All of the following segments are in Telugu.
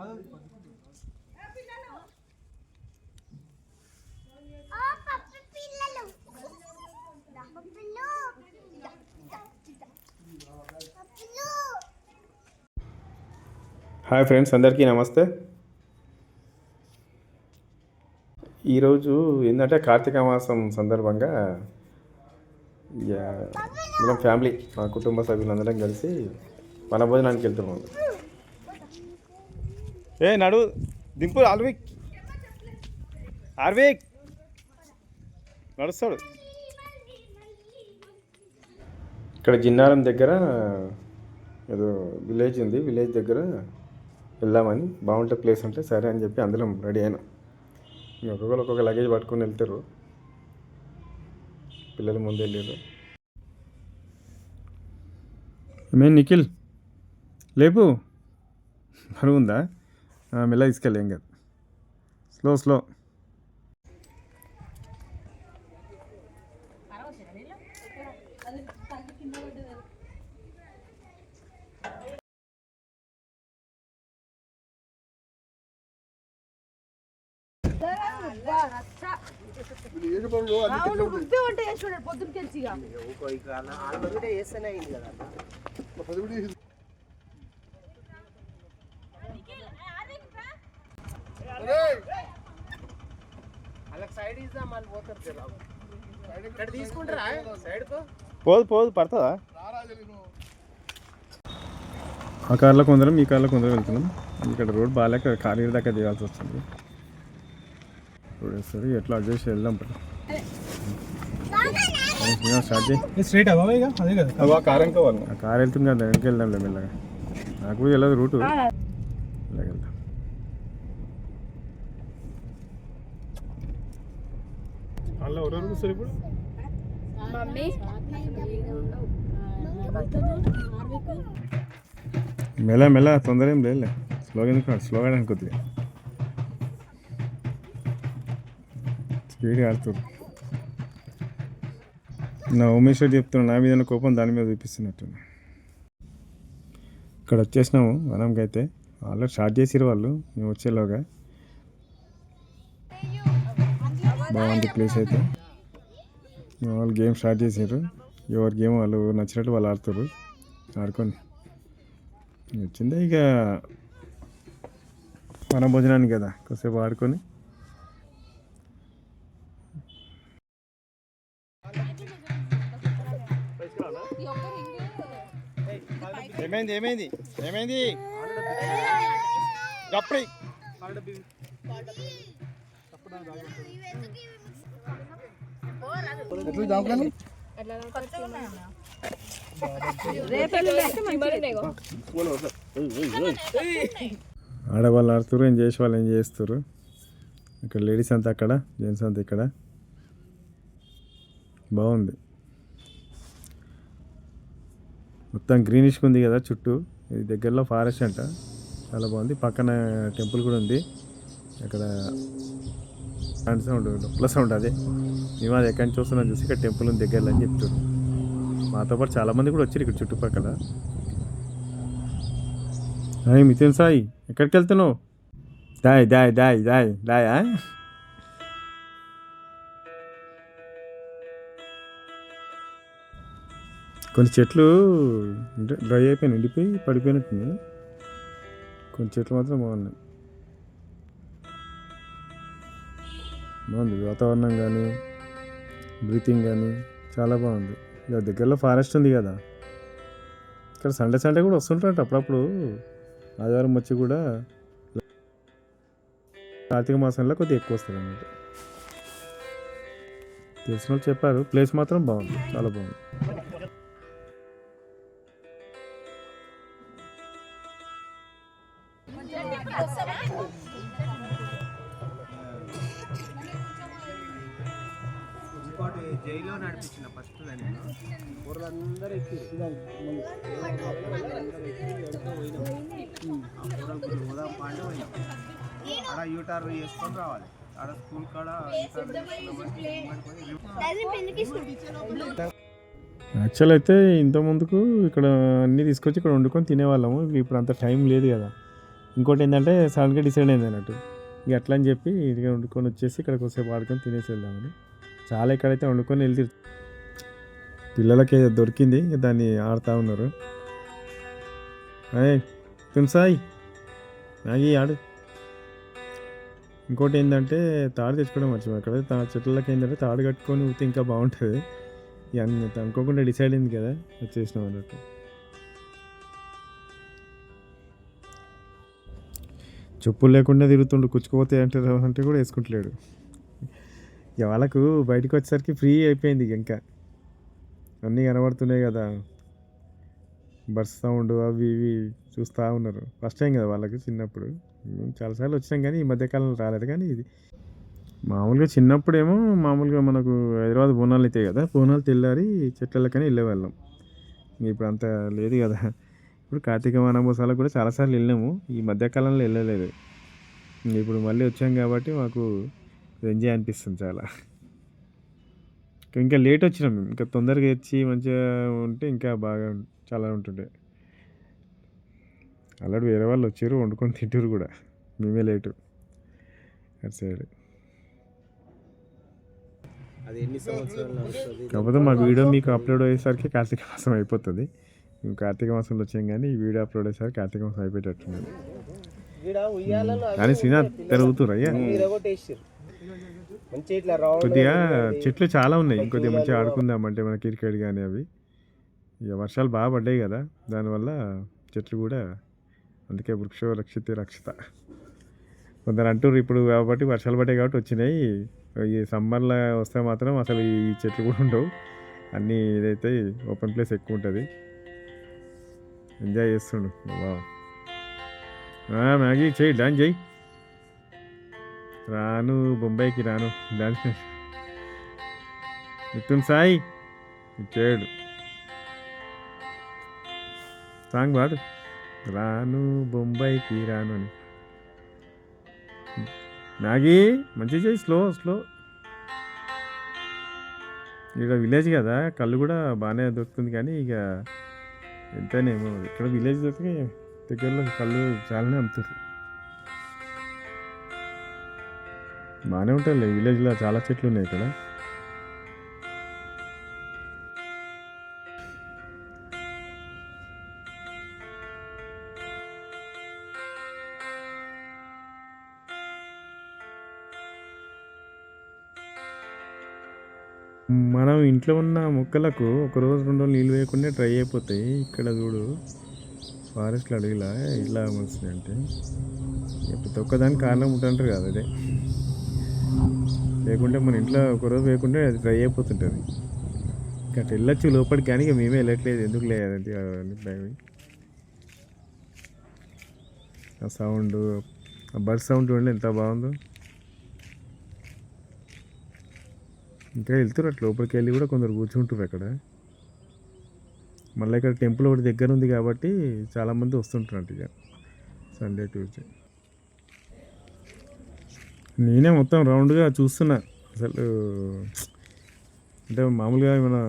హాయ్ ఫ్రెండ్స్ అందరికీ నమస్తే. ఈరోజు ఏంటంటే కార్తీక మాసం సందర్భంగా మనం ఫ్యామిలీ మా కుటుంబ సభ్యులందరం కలిసి మన భోజనానికి వెళ్తున్నాం. ఏ నడు. దింపు ఆర్విక్. ఆర్విక్. నడుస్తాడు. ఇక్కడ జిన్నారం దగ్గర ఏదో విలేజ్ ఉంది. విలేజ్ దగ్గర వెళ్దామని బాగుంటే ప్లేస్ ఉంటే సరే అని చెప్పి అందరం రెడీ అయినాం. ఒక్కొక్కరు ఒక్కొక్క లగేజ్ పట్టుకొని వెళ్తారు. పిల్లలు ముందు వెళ్ళారు. ఏమేం నిఖిల్? లేపు. బరువు ఉందా? ఆ, మెల్ల తీసుకెళ్ళి ఏం కాదు. స్లో స్లో పొద్దున్న తెలిసి పోదు పోదు పడుతుందా? ఆ కార్లో కొందరం ఈ కార్లో కొందరం వెళ్తున్నాం. ఇక్కడ రోడ్ బాగాలేక కార్ దాకా దిగాల్సి వస్తుంది. రోడ్ వస్తుంది ఎట్లా అడ్జస్ట్ వెళ్దాం పట్టు. స్టార్ట్ అదే కదా. కార్ వెళ్తుంది కదా వెనక్కి వెళ్దాంలే మెల్లగా. నాకు కూడా వెళ్ళదు రూటు ఇలాగ వెళ్దాం ఎవరెవరు కూర్చొని ఇప్పుడు మెల్ల మెల్ల తొందర ఏం లేదు స్లోగా ఎందుకు స్లోగా కొద్దిగా. స్పీడ్గా ఆడుతుంది నా ఉమేష్ రెడ్డి చెప్తున్నా నా మీద కోపం దాని మీద చూపిస్తున్నట్టు. ఇక్కడ వచ్చేసినాము వనంకి అయితే. ఆల్రెడీ స్టార్ట్ చేసిరు వాళ్ళు మేము వచ్చేలోగా. బాగుంది ప్లేస్ అయితే. వాళ్ళు గేమ్ స్టార్ట్ చేసారు ఎవరి గేమ్ వాళ్ళు నచ్చినట్టు వాళ్ళు ఆడుతారు. ఆడుకొని వచ్చిందే ఇక మన భోజనానికి కదా కొద్దిసేపు ఆడుకొని. ఏమైంది ఏమైంది ఏమైంది? అప్పుడే ఆడవాళ్ళు ఆడుతురు ఏం చేసే వాళ్ళు ఏం చేస్తారు ఇక్కడ లేడీస్ అంతా అక్కడ జెంట్స్ అంతా ఇక్కడ. బాగుంది. మొత్తం గ్రీనిష్ ఉంది కదా చుట్టూ. ఇది దగ్గరలో ఫారెస్ట్ అంట. చాలా బాగుంది. పక్కన టెంపుల్ కూడా ఉంది. అక్కడ సౌండ్ సౌండ్ ప్లస్ సౌండ్ అదే. మేము అది ఎక్కడి నుంచి వస్తున్నాం చూసి ఇక్కడ టెంపుల్ ఉంది దగ్గరలో అని చెప్తారు. మాతో పాటు చాలామంది కూడా వచ్చారు ఇక్కడ చుట్టుపక్కల. హాయ్ మిథున్ సాయి ఎక్కడికి వెళ్తున్నావు? దాయ్ దాయ్ దాయ్ దాయ్ దాయ్ కొన్ని చెట్లు డ్రై అయిపోయినాయి ఎండిపోయి పడిపోయినట్టున్నాయి. కొన్ని చెట్లు మాత్రం బాగున్నాయి. బాగుంది. వాతావరణం కానీ బ్రీతింగ్ కానీ చాలా బాగుంది. ఇక దగ్గరలో ఫారెస్ట్ ఉంది కదా. ఇక్కడ సండే సండే కూడా వస్తుంటారంట అప్పుడప్పుడు. ఆదివారం వచ్చి కూడా కార్తీక మాసంలో కొద్దిగా ఎక్కువ వస్తారు అన్నమాట తెలిసిన వాళ్ళు చెప్పారు ప్లేస్ మాత్రం బాగుంది చాలా బాగుంది. నడిపించిన ఫస్ట్ ఊర్లందరూ పోదాం పాండే పోయినాం అక్కడ యూటార్ చేసుకొని రావాలి. ఆడ స్కూల్ కాడ యాక్చువల్ అయితే ఇంత ముందుకు ఇక్కడ అన్నీ తీసుకొచ్చి ఇక్కడ వండుకొని తినేవాళ్ళము. ఇప్పుడు అంత టైం లేదు కదా. ఇంకోటి ఏంటంటే సడన్గా డిసైడ్ అయింది అన్నట్టు. ఇక అట్లా అని చెప్పి ఇక వండుకొని వచ్చేసి ఇక్కడ కొద్దిసేపు ఆడుకొని తినేసి వెళ్దామని. చాలా ఇక్కడైతే వండుకొని వెళ్తారు పిల్లలకి దొరికింది దాన్ని ఆడుతూ ఉన్నారు. అయ్యే తుమ్సాయి మ్యాగీ ఆడు. ఇంకోటి ఏంటంటే తాడు తెచ్చుకోవడం మర్చిపోయి అక్కడ తా చెట్లకి ఏంటంటే తాడు కట్టుకొని ఊతే ఇంకా బాగుంటుంది. అన్ని- అనుకోకుండా డిసైడ్ అయింది కదా వచ్చేసినాం అన్నట్టు. చెప్పులు లేకుండా తిరుగుతుండు కుచ్చుకుపోతే అంటే అంటే కూడా వేసుకుంటలేడు. ఇక వాళ్ళకు బయటకు వచ్చేసరికి ఫ్రీ అయిపోయింది ఇంకా. అన్నీ కనబడుతున్నాయి కదా. బస్ సౌండ్ అవి ఇవి చూస్తూ ఉన్నారు. ఫస్ట్ టైం కదా వాళ్ళకి చిన్నప్పుడు. చాలాసార్లు వచ్చినాం కానీ ఈ మధ్యకాలంలో రాలేదు కానీ ఇది. మామూలుగా చిన్నప్పుడేమో మామూలుగా మనకు హైదరాబాద్ బోనాలు అవుతాయి కదా. బోనాలు తెల్లారి చెట్లకని వెళ్ళేవాళ్ళం. ఇప్పుడు అంత లేదు కదా. ఇప్పుడు కార్తీక మానవోత్సవాలకు కూడా చాలాసార్లు వెళ్ళాము. ఈ మధ్యకాలంలో వెళ్ళలేదు. ఇప్పుడు మళ్ళీ వచ్చాం కాబట్టి మాకు ఎంజాయ్ అనిపిస్తుంది చాలా. ఇంకా లేట్ వచ్చినాం మేము. ఇంకా తొందరగా వచ్చి మంచిగా ఉంటే ఇంకా బాగా చాలా ఉంటుండే. ఆల్రెడీ వేరే వాళ్ళు వచ్చారు వండుకొని తింటారు కూడా. మేమే లేటు. అటు సైడ్. కాకపోతే మా వీడియో మీకు అప్లోడ్ అయ్యేసరికి కార్తీక మాసం అయిపోతుంది. మేము కార్తీక మాసంలో వచ్చాం కానీ ఈ వీడియో అప్లోడ్ అయ్యేసరికి కార్తీక మాసం అయిపోయేటట్టున్నది ఉయ్యాలలో కానీ సినా తిరుగుతురు అయ్యా. కొద్దిగా చెట్లు చాలా ఉన్నాయి. ఇంకొద్దిగా మంచిగా ఆడుకుందాం అంటే మన క్రికెట్ కానీ అవి. ఇక వర్షాలు బాగా పడ్డాయి కదా. దానివల్ల చెట్లు కూడా అందుకే వృక్షో రక్షితే. రక్షిత కొందరు అంటారు ఇప్పుడు కాబట్టి వర్షాలు పడ్డాయి కాబట్టి వచ్చినాయి. ఈ సమ్మర్లో వస్తే మాత్రం అసలు ఈ చెట్లు కూడా ఉండవు. అన్నీ ఇదైతే ఓపెన్ ప్లేస్ ఎక్కువ ఉంటుంది. ఎంజాయ్ చేస్తుండు. బాగా మ్యాగీ చేయి డాన్స్ చేయి రాను బొంబాయికి రాను. డాన్స్ మిథున్ సాయి చేయడు సాంగ్ పాడు. రాను బొంబాయికి రాను అని. నాగి మంచి చేయి స్లో స్లో. ఇక్కడ విలేజ్ కదా కళ్ళు కూడా బాగానే దొరుకుతుంది కానీ ఇక ఎంతనేమో ఇక్కడ విలేజ్ దొరికితే దగ్గరలో కళ్ళు చాలానే అమ్ముతారు. బాగానే ఉంటుంది విలేజ్లో చాలా చెట్లు ఉన్నాయి ఇక్కడ. మనం ఇంట్లో ఉన్న మొక్కలకు ఒక రోజు రెండు రోజులు నీళ్ళు వేయకుండా ట్రై అయిపోతాయి. ఇక్కడ చూడు ఫారెస్ట్లో అడిగిలా ఇలా వస్తున్నాయి అంటే ప్రతి ఒక్కదానికి కారణం ఉంటుంటారు కదా అదే. లేకుంటే మన ఇంట్లో ఒక రోజు వేయకుంటే అది డ్రై అయిపోతుంటుంది. ఇంకా వెళ్ళొచ్చు లోపలికి కానీ ఇక మేమే వెళ్ళట్లేదు. ఎందుకు లేదు అవన్నీ భయం. ఆ సౌండ్ ఆ బర్డ్ సౌండ్ చూడండి ఎంత బాగుందో. ఇంకా వెళ్తారు అట్లా లోపలికి వెళ్ళి కూడా కొందరు కూర్చుంటారు అక్కడ. మళ్ళీ ఇక్కడ టెంపుల్ ఒకటి దగ్గర ఉంది కాబట్టి చాలామంది వస్తుంటారు ఇక. సండే ట్యూస్డే నేనే మొత్తం రౌండ్గా చూస్తున్నా. అసలు అంటే మామూలుగా ఏమైనా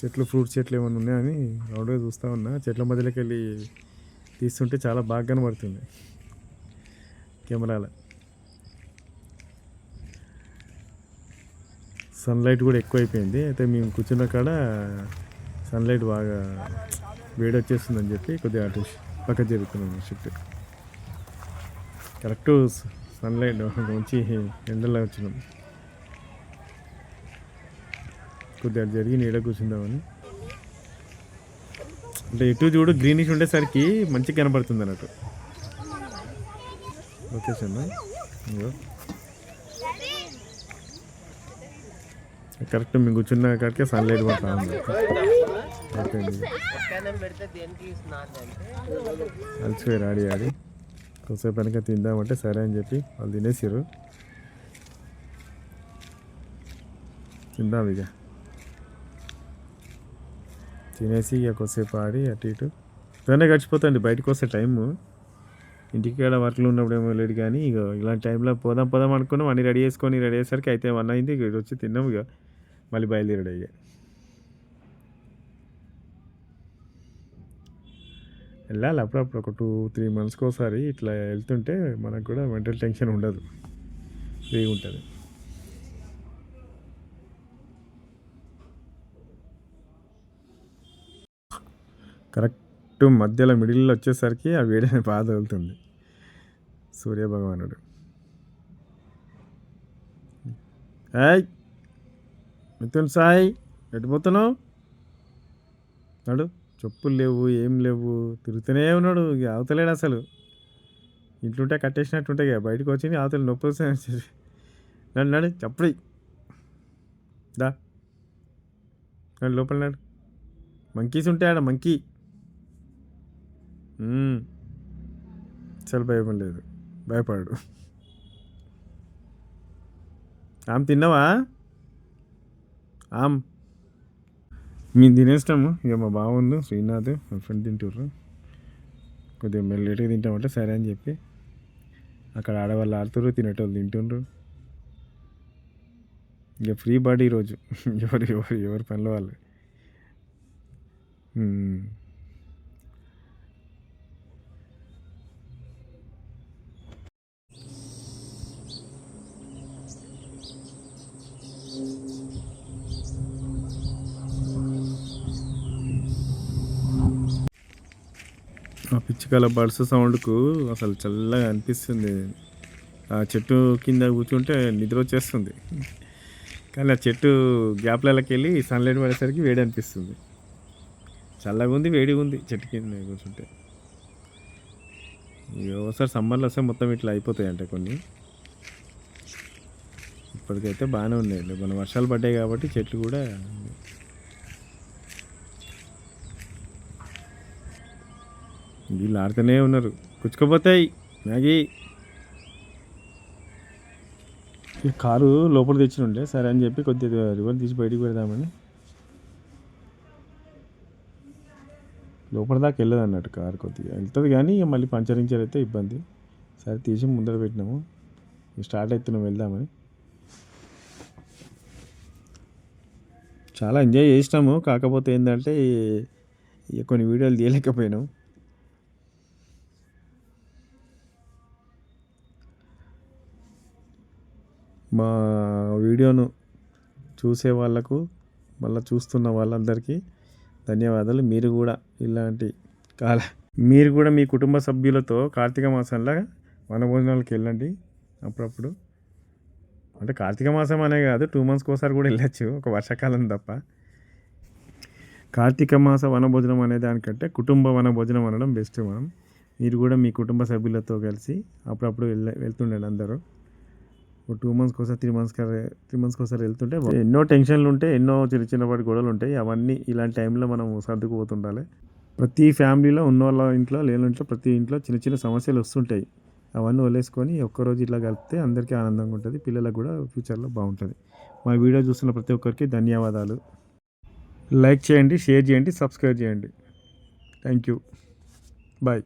చెట్లు ఫ్రూట్స్ చెట్లు ఏమైనా ఉన్నాయని రౌండ్గా చూస్తూ ఉన్నా. చెట్ల మధ్యలోకి వెళ్ళి తీస్తుంటే చాలా బాగా కనబడుతుంది కెమెరాల. సన్లైట్ కూడా ఎక్కువైపోయింది. అయితే మేము కూర్చున్న కాడ సన్లైట్ బాగా వేడి వచ్చేస్తుందని చెప్పి కొద్దిగా అటు పక్క జరుగుతున్నాం షిఫ్ట్. కరెక్ట్ సన్లైట్ మంచి ఎండలో వచ్చినాం. కొద్దిగా జరిగి నీడ కూర్చుందామని. అంటే ఎటు చూడు గ్రీనిష్ ఉండేసరికి మంచిగా కనబడుతుంది అన్నట్టు. లొకేషన్. కరెక్ట్ మేము కూర్చున్న కాడికే సన్లైట్ పడతా ఉంది. స్నానం అంటే? అలసిపోయారు ఆడి ఆడి. కొద్దిసేపు వెనక తిందామంటే సరే అని చెప్పి వాళ్ళు తినేసారు తిందాం ఇక. తినేసి ఇక కొద్దిసేపు ఆడి అటు ఇటు. తొందరగా గడిచిపోతుంది బయటకు వస్తే టైము ఇంటికి కాడ వర్క్లు ఉన్నప్పుడు ఏమో లేడు కానీ ఇక ఇలాంటి టైంలో పోదాం పోదాం అనుకున్నాం అన్ని రెడీ చేసుకొని రెడీ అయ్యేసరికి అయితే వన్ అయింది ఇక వచ్చి తిన్నాం ఇక. మళ్ళీ బయలుదేరాడు ఇక. వెళ్ళాలి అప్పుడప్పుడు ఒక టూ త్రీ మంత్స్కి ఒకసారి ఇట్లా వెళ్తుంటే మనకు కూడా మెంటల్ టెన్షన్ ఉండదు. ఫ్రీగా ఉంటుంది. కరెక్ట్ మధ్యలో మిడిల్లో వచ్చేసరికి ఆ వేడి బాధ వెళ్తుంది సూర్యభగవానుడు సూర్య భగవానుడు. ఏయ్! మిథున్ సాయి ఎటుపోతున్నావు నడు. చెప్పులు లేవు ఏం లేవు. తిరుగుతూనే ఉన్నాడు. ఇక అవతలేడు అసలు. ఇంట్లుంటే కట్టేసినట్టుంటాయి ఇక బయటకు వచ్చి అవతల నొప్పి వస్తుంది నడు నడు చప్పుడు దా. నడు లోపల నాడు. మంకీస్ ఉంటాయి ఆడ మంకీ. అసలు భయం లేదు. భయపడు ఆమె తిన్నావా? ఆమ్. మేము తినేస్తాము. ఇక మా బావుండు శ్రీనాథ్ మా ఫ్రెండ్ తింటుర్రు. కొద్దిగా మేము లేట్గా తింటామంటే సరే అని చెప్పి అక్కడ ఆడవాళ్ళు ఆడుతుర్రు తినేటోళ్ళు తింటుండ్రు. ఇక ఫ్రీ బాడీ ఈరోజు. ఎవరు ఎవరు ఎవరి పనిలో వాళ్ళు. ఆ పిచ్చుకల బడ్స్ సౌండ్కు అసలు చల్లగా అనిపిస్తుంది. ఆ చెట్టు కింద కూర్చుంటే నిద్ర వచ్చేస్తుంది. కానీ ఆ చెట్టు గ్యాప్లకి వెళ్ళి సన్లైట్ పడేసరికి వేడి అనిపిస్తుంది. చల్లగా ఉంది వేడిగా ఉంది చెట్టు కింద కూర్చుంటే. ఒకసారి సమ్మర్లో వస్తే మొత్తం ఇట్లా అయిపోతాయి అంటే కొన్ని. ఇప్పటికైతే బాగానే ఉన్నాయి. మన వర్షాలు పడ్డాయి కాబట్టి చెట్లు కూడా వీళ్ళు ఆడుతూనే ఉన్నారు. కుచ్చుకోపోతాయి మ్యాగీ. ఈ కారు లోపల తెచ్చినుండే సరే అని చెప్పి కొద్దిగా రివర్ తీసి బయటికి పెడదామని. లోపల దాకా వెళ్ళదు అన్నట్టు కారు కొద్దిగా. వెళ్తుంది కానీ ఇక మళ్ళీ పంచరించారు అయితే ఇబ్బంది. సరే తీసి ముందర పెట్టినాము. స్టార్ట్ అవుతున్నాం వెళ్దామని. చాలా ఎంజాయ్ చేసినాము. కాకపోతే ఏంటంటే ఇక కొన్ని వీడియోలు తీయలేకపోయినాం. మా వీడియోను చూసే వాళ్ళకు మళ్ళీ చూస్తున్న వాళ్ళందరికీ ధన్యవాదాలు. మీరు కూడా ఇలాంటి కాల మీరు కూడా మీ కుటుంబ సభ్యులతో కార్తీక మాసంలో వనభోజనాలకు వెళ్ళండి అప్పుడప్పుడు. అంటే కార్తీక మాసం అనే కాదు టూ మంత్స్కి ఒకసారి కూడా వెళ్ళచ్చు ఒక వర్షాకాలం తప్ప. కార్తీక మాస వనభోజనం అనే దానికంటే కుటుంబ వనభోజనం అనడం బెస్ట్ మనం. మీరు కూడా మీ కుటుంబ సభ్యులతో కలిసి అప్పుడప్పుడు వెళ్ళ వెళ్తుండండి అందరూ. టూ మంత్స్కి ఒకసారి త్రీ మంత్స్కి త్రీ మంత్స్కి ఒకసారి వెళ్తుంటే ఎన్నో టెన్షన్లు ఉంటాయి ఎన్నో చిన్న చిన్నపాటి గొడవలు ఉంటాయి అవన్నీ ఇలాంటి టైంలో మనం సర్దుకుపోతుండాలి ప్రతి ఫ్యామిలీలో ఉన్న వాళ్ళ ఇంట్లో లేని ఇంట్లో ప్రతి ఇంట్లో చిన్న చిన్న సమస్యలు వస్తుంటాయి. అవన్నీ వదిలేసుకొని ఒక్కరోజు ఇట్లా కలిపితే అందరికీ ఆనందంగా ఉంటుంది. పిల్లలకు కూడా ఫ్యూచర్లో బాగుంటుంది. మా వీడియో చూస్తున్న ప్రతి ఒక్కరికి ధన్యవాదాలు. లైక్ చేయండి షేర్ చేయండి సబ్స్క్రైబ్ చేయండి. Thank you. బాయ్.